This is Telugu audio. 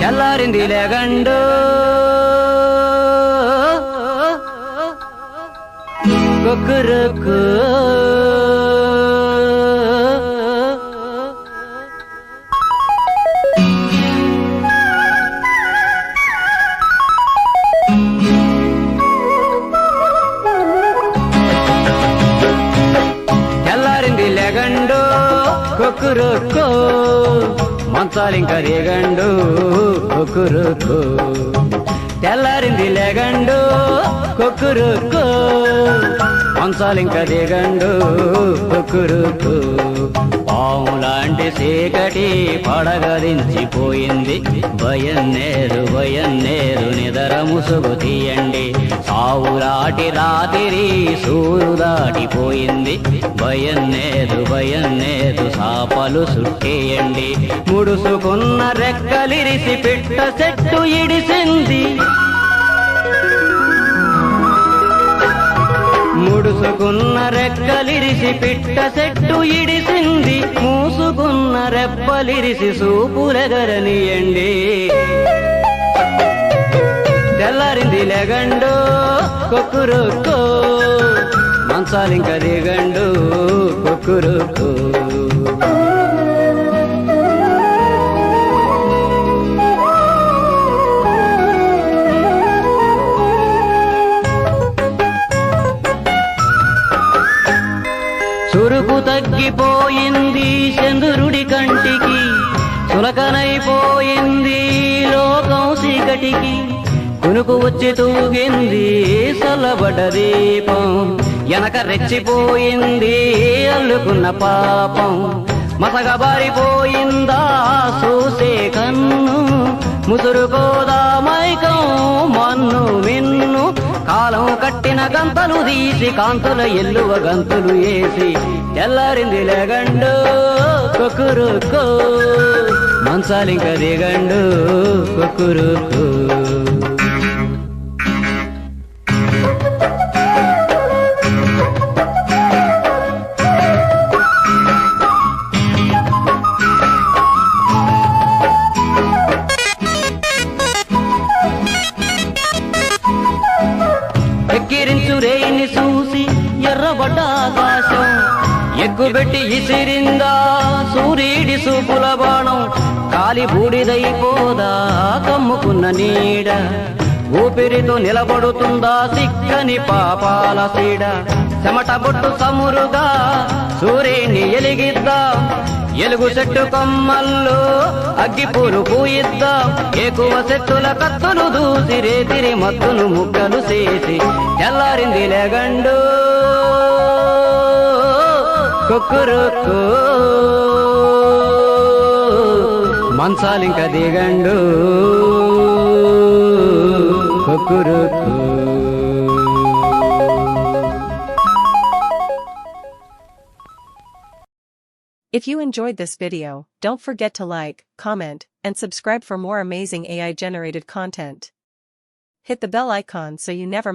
తెల్లారింది లేగండు కుక్కురుకు తెల్లారింది లేగండు కుక్కురుకు మంచాలింక రేగండు కుక్కురుకు తెల్లారింది లేగండు కుక్కురుకు మంచాలింక రేగండు కుక్కురుకు పాములాంటి చీకటి పడగదించిపోయింది. భయం నేరు భయం నేరు. ముసుగు తీయండి. సావులాటి రాత్రి సూరు దాటిపోయింది భయం నేరు భయం నేరు సాపలు సుట్టేయండి ముడుసుకున్న రెక్కలిరిసి పిట్ట చెట్టు ఇడిసింది. ముడుసుకున్న రెక్కలిరిసి పిట్ట చెట్టు ఇడిసింది. మూసుకున్న రెప్పలిరిసి సూపులెగరనియండి. తెల్లారింది లేగండు కొక్కురుకో మంచాలింక దిగండు కొక్కురుకు చురుకు తగ్గిపోయింది చంద్రుడి కంటికి సులకనైపోయింది లోకం చీకటికి. కొనుకు వచ్చి తూగింది సలబడ దీపం. వెనక రెచ్చిపోయింది అల్లుకున్న పాపం. మసగబారిపోయిందా చూసే కన్ను. ముసురుకోదా మైకం మన్ను మిన్ను. కాలం కట్టిన గంతలు తీసి కాంతుల ఎల్లువ గంతులు వేసి తెల్లారింది లేగండు కొక్కురుకో మంచాలింక దిగండు కొక్కురుకో ఎగ్గుబెట్టి ఇసిరిందా సూర్యుడి సూపుల బాణం కాలి బూడిదైపోదా కమ్ముకున్న నీడ. ఊపిరితో నిలబడుతుందా సిక్కని పాపాల సీడ. చెమట బొట్టు సమురుగా సూర్యుని ఎలిగిద్దా. ఎలుగు చెట్టు కొమ్మల్లో అగ్గిపూలు పూయిద్దాం. ఎక్కువ చెట్టుల కత్తులు దూసి రేతిరి మత్తును ముక్కలు చేసి తెల్లారింది లేగండు. కుక్కురుకు మంచాలింక దిగండు కుక్కురుకు If you enjoyed this video, don't forget to like, comment, and subscribe for more amazing AI generated content. Hit the bell icon so you never